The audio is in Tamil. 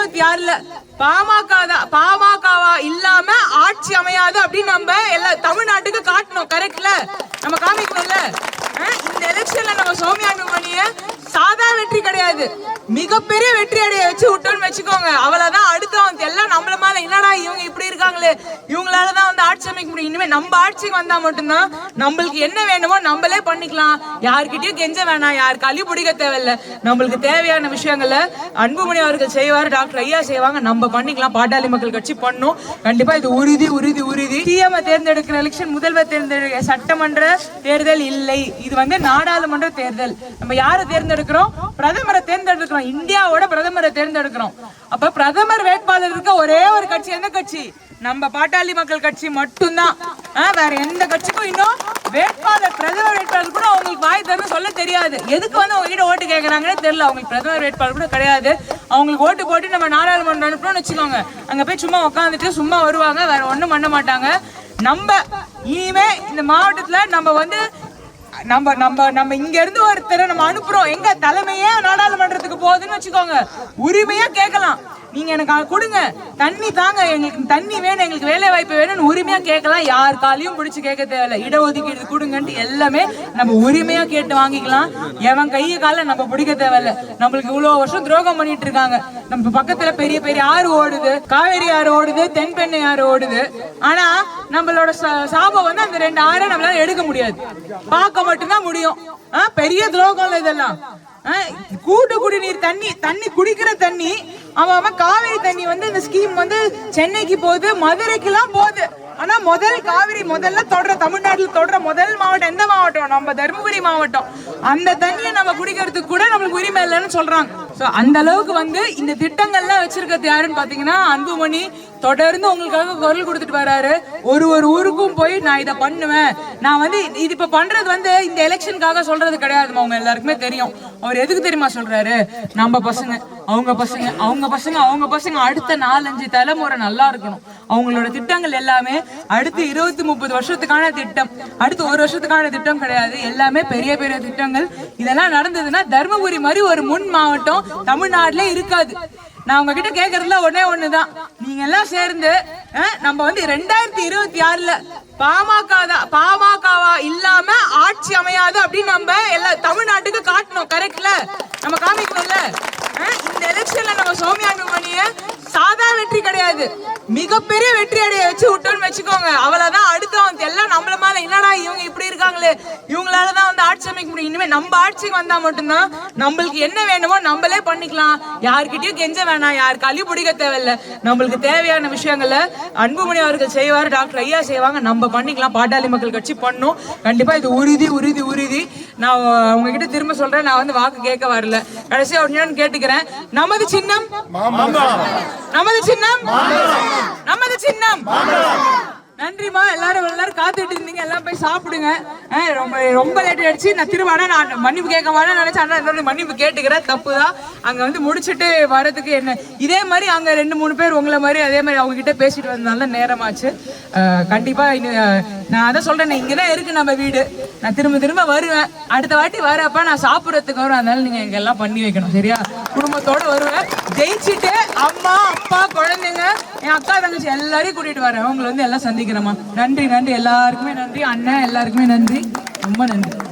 இருபத்தி ஆறுல பாமக தான் பாமகவா இல்லாம ஆட்சி அமையாது அப்படின்னு நம்ம எல்லா தமிழ்நாட்டுக்கு காட்டணும் கரெக்ட்ல நம்ம காமிக்கணும்ல? இந்த எலெக்ஷன்ல நம்ம சௌமியா அன்புமணிய சாதா வெற்றி கிடையாது. மிகப்பெரிய வெற்றி அடைய வச்சு விட்டோம்னு வச்சுக்கோங்க. அவ்வளவுதான் அடுத்தவங்க எல்லாம் நம்மள மேல என்னடா இவங்க இப்படி இருக்காங்களே இவங்களால தான் வந்து ஆட்சி அமைக்க முடியும். இனிமே நம்ம ஆட்சிக்கு வந்தா மட்டும்தான் நம்மளுக்கு என்ன வேணுமோ நம்மளே பண்ணிக்கலாம். யார்கிட்டயும் கெஞ்ச வேணாம் யார் கழி பிடிக்க தேவையில்ல. நம்மளுக்கு தேவையான விஷயங்களை அன்புமணி அவர்கள் செய்வார் டாக்டர் ஐயா செய்வாங்க. நம்ம பண்ணிக்கலாம் பாட்டாளி மக்கள் கட்சி பண்ணும். கண்டிப்பா இது உறுதி உறுதி உறுதி. சிஎம் தேர்ந்தெடுக்கிற எலெக்ஷன் முதல்வர் தேர்ந்தெடுக்க சட்டமன்ற தேர்தல் இல்லை. இது வந்து நாடாளுமன்ற தேர்தல். நம்ம யாரை தேர்ந்தெடுக்கிறோம்? பிரதமரை தேர்ந்தெடுக்கிறோம். இந்தியாவோட பிரதமரை தேர்ந்தெடுக்கிறோம். அப்ப பிரதமர் வேட்பாளர் இருக்க ஒரே ஒரு கட்சி எந்த கட்சி? நம்ம பாட்டாளி மக்கள் கட்சி மட்டும்தான். ஆ, வேற எந்த கட்சிக்கும் இன்னும் வேட்பாளர் பிரதமர் வேட்பாளர் கூட அவங்களுக்கு வாய் தரணும் சொல்ல தெரியாது. எதுக்கு வந்து அவங்ககிட்ட ஓட்டு கேட்கறாங்கன்னு தெரியல. அவங்களுக்கு பிரதமர் வேட்பாளர் கூட கிடையாது. அவங்களுக்கு ஓட்டு போட்டு நம்ம நாடாளுமன்றம் அனுப்பணும்னு வச்சுக்கோங்க. அங்க போய் சும்மா உட்காந்துட்டு சும்மா வருவாங்க. வேற ஒண்ணும் பண்ண மாட்டாங்க. நம்ம இனிமே இந்த மாவட்டத்துல நம்ம வந்து நம்ம நம்ம நம்ம இங்க இருந்து ஒருத்தரை நம்ம அனுப்புறோம். எங்க தலைமையே நாடாளுமன்றத்துக்கு போகுதுன்னு வச்சுக்கோங்க. உரிமையா கேட்கலாம் நீங்க எனக்கு கொடுங்க. தண்ணி தாங்க. எங்களுக்கு தண்ணி வேணும். எங்களுக்கு வேலை வாய்ப்பு வேணும்னு உரிமையா கேட்கலாம். யார் காலையும் பிடிச்சி கேட்க தேவையில்ல. இடஒதுக்கீடு கொடுங்கன்ட்டு எல்லாமே நம்ம உரிமையா கேட்டு வாங்கிக்கலாம். எவன் கையை கால நம்ம பிடிக்க தேவையில்ல. நம்மளுக்கு இவ்வளவு வருஷம் துரோகம் பண்ணிட்டு இருக்காங்க. நம்ம பக்கத்துல பெரிய பெரிய ஆறு ஓடுது. காவேரி ஆறு ஓடுது. தென்பெண்ணை ஆறு ஓடுது. ஆனா நம்மளோட சாபம் வந்து அந்த ரெண்டு ஆறை நம்மளால எடுக்க முடியாது. பார்க்க மட்டும்தான் முடியும். ஆ, பெரிய துரோகம் இதெல்லாம். ஆ, கூட்டு குடிநீர் தண்ணி தண்ணி குடிக்கிற தண்ணி அவன் அவன் காவேரி தண்ணி வந்து இந்த ஸ்கீம் வந்து சென்னைக்கு போகுது மதுரைக்கெல்லாம் போகுது. ஆனா முதல் காவிரி முதல்ல தொடர தமிழ்நாட்டில் தொடர முதல் மாவட்டம் எந்த மாவட்டம்? நம்ம தருமபுரி மாவட்டம். அந்த தண்ணியை நம்ம குடிக்கிறதுக்கு கூட நம்மளுக்கு உரிமை இல்லைன்னு சொல்றாங்க. ஸோ அந்த அளவுக்கு வந்து இந்த திட்டங்கள்லாம் வச்சிருக்கிறது யாருன்னு பாத்தீங்கன்னா அன்புமணி. தொடர்ந்து உங்களுக்காக குரல் கொடுத்துட்டு வராரு. ஒரு ஒரு ஊருக்கும் போய் நான் இதை பண்ணுவேன். நான் வந்து இது இப்ப பண்றது வந்து இந்த எலெக்ஷனுக்காக சொல்றது கிடையாதுமா அவங்க எல்லாருக்குமே தெரியும். அவர் எதுக்கு தெரியுமா சொல்றாரு? நம்ம பசங்க அவங்க பசங்க அவங்க பசங்க அவங்க பசங்க அடுத்த நாலஞ்சு தலைமுறை நல்லா இருக்கணும். அவங்களோட திட்டங்கள் எல்லாமே அடுத்து இருபத்தி முப்பது வருஷத்துக்கான திட்டம். அடுத்து ஒரு வருஷத்துக்கான திட்டம் கிடையாது. எல்லாமே பெரிய பெரிய திட்டங்கள். இதெல்லாம் நடந்ததுன்னா தருமபுரி மாதிரி ஒரு முன் மாவட்டம் தமிழ்நாட்டிலே இருக்காது. நான் உங்ககிட்ட கேக்குறதுல ஒன்னே ஒண்ணுதான். நீங்க எல்லாம் சேர்ந்து நம்ம வந்து ரெண்டாயிரத்தி இருபத்தி ஆறுல பாமக தான் பாமகவா இல்லாம ஆட்சி அமையாது அப்படின்னு நம்ம எல்லா தமிழ்நாட்டுக்கு காட்டணும் கரெக்ட்ல நம்ம காமிக்கணும்ல? இந்த எலெக்ஷன்ல நம்ம சௌமியா அன்புமணிய சாதா வெற்றி கிடையாது. மிகப்பெரிய வெற்றி அடைய வச்சு விட்டோம்னு வச்சுக்கோங்க. அவ்வளவுதான். அடுத்தவங்க எல்லாம் நம்மள மேல என்னடா இவங்க இப்படி இருக்காங்களே? இவங்களால தான் வந்து ஆட்சி அமைக்க முடியும். இனிமே நம்ம ஆட்சிக்கு வந்தா மட்டும்தான் நம்மளுக்கு என்ன வேணுமோ நம்மளே பண்ணிக்கலாம். யார்கிட்டயும் கெஞ்ச வேணாம். யார் கழி பிடிக்க தேவையில்ல. நம்மளுக்கு தேவையான விஷயங்களை அன்புமணி அவர்கள் செய்வார் டாக்டர் ஐயா செய்வாங்க. நம்ம பண்ணிக்கலாம். பாட்டாளி மக்கள் கட்சி பண்ணும். கண்டிப்பா இது உறுதி உறுதி உறுதி. நான் உங்ககிட்ட திரும்ப சொல்றேன். நான் வந்து வாக்கு கேட்க வரல. கடைசியாக ஒரு கேட்டுக்கிறேன். நமது சின்னம்? நமது சின்னம்? நமது சின்னம்? நன்றிமா எல்லாரும் எல்லாரும் காத்துட்டு இருந்தீங்க. எல்லாம் போய் சாப்பிடுங்க. ரொம்ப ரொம்ப லேட் ஆயிடுச்சு. நான் திரும்ப ஆனால் நான் மன்னிப்பு கேட்க மாட்டேன் நினைச்சேன். ஆனால் என்னோட மன்னிப்பு கேட்டுக்கிறேன் தப்பு தான் அங்கே வந்து முடிச்சிட்டு வரதுக்கு என்ன இதே மாதிரி அங்கே ரெண்டு மூணு பேர் உங்களை மாதிரி அதே மாதிரி அவங்ககிட்ட பேசிட்டு வந்தனால நேரமாச்சு. கண்டிப்பாக இன்னும், அஹ், நான் அதான் இங்கே தான் இருக்கு நம்ம வீடு. நான் திரும்ப திரும்ப வருவேன். அடுத்த வாட்டி வரப்ப நான் சாப்பிட்றதுக்கு வரும். அதனால நீங்கள் இங்கே எல்லாம் பண்ணி வைக்கணும் சரியா? குடும்பத்தோடு வருவேன். ஜெயிச்சுட்டு அம்மா அப்பா குழந்தைங்க என் அக்கா தங்கச்சி எல்லாரையும் கூட்டிகிட்டு வரேன். உங்களை வந்து எல்லாம் சந்திக்கிறேம்மா. நன்றி நன்றி. எல்லாருக்குமே நன்றி. அண்ணன் எல்லாருக்குமே நன்றி. ரொம்ப நன்றி.